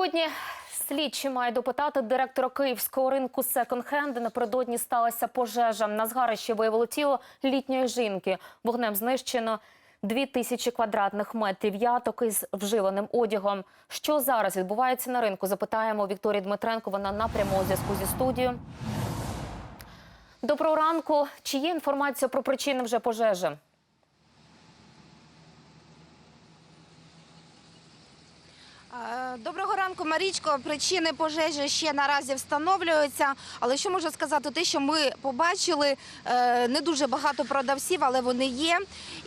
Сьогодні слідчі мають допитати директора київського ринку секонд-хенд, напередодні сталася пожежа. На згарищі виявило тіло літньої жінки. Вогнем знищено дві тисячі квадратних метрів яток із вживаним одягом. Що зараз відбувається на ринку? Запитаємо Вікторії Дмитренко. Вона на прямому зв'язку зі студією. Доброго ранку. Чи є інформація про причини вже пожежі? Доброго ранку, Марічко. Причини пожежі ще наразі встановлюються. Але що можу сказати, те, що ми побачили, е, не дуже багато продавців, але вони є,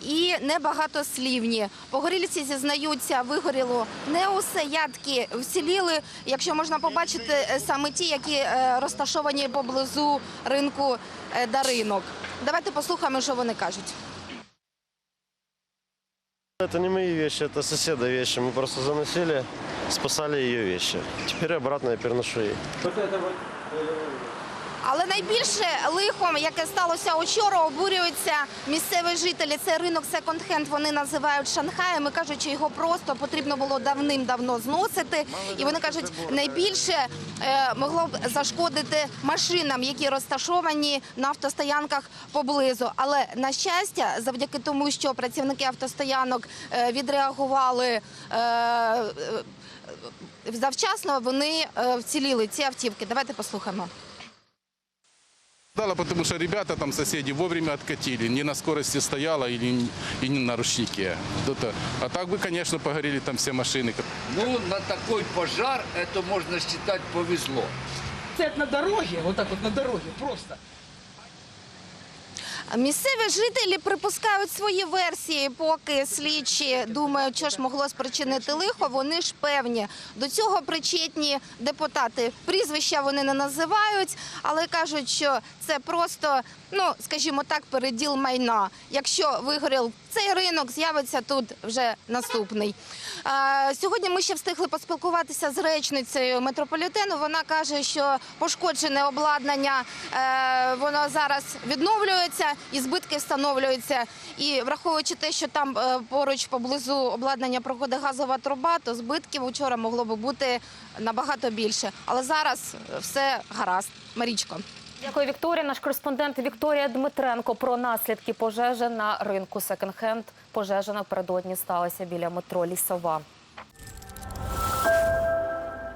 і небагато слівні. Погорільці зізнаються, вигоріло не усе ядки вціліли. Якщо можна побачити е, саме ті, які е, розташовані поблизу ринку Даринок. Давайте послухаємо, що вони кажуть. Это не мои вещи, это соседа вещи. Мы просто заносили, спасали ее вещи. Теперь обратно я переношу ей. але найбільше лихом, яке сталося учора, обурюються місцеві жителі. Це ринок секонд-хенд. Вони називають Шанхаєм. і кажуть, що його просто потрібно було давним-давно зносити. І вони кажуть, найбільше е, могло б зашкодити машинам, які розташовані на автостоянках поблизу. Але на щастя, завдяки тому, що працівники автостоянок е, відреагували. е, Завчасно вони вціліли ці автівки. Давайте послухаємо. Дала, потому что ребята там соседи вовремя откатили, не на скорости стояла или и не на ручнике. Это- А так бы, конечно, погорели там все машины. Ну, на такой пожар это можно считать повезло. Стоять на дороге, вот так вот на дороге, просто. Місцеві жителі припускають свої версії, поки слідчі думають, що ж могло спричинити лихо. Вони ж певні до цього причетні депутати. Прізвища вони не називають, але кажуть, що це просто, ну скажімо так, переділ майна. Якщо вигорів цей ринок, з'явиться тут вже наступний. Сьогодні ми ще встигли поспілкуватися з речницею метрополітену. Вона каже, що пошкоджене обладнання е, воно зараз відновлюється і збитки встановлюються. І враховуючи те, що там е, поруч поблизу обладнання проходить газова труба, то збитків учора могло би бути набагато більше. Але зараз все гаразд. Марічко. Дякую, Вікторія. Наш кореспондент Вікторія Дмитренко про наслідки пожежі на ринку секонд-хенд. Пожежа напередодні сталася біля метро Лісова.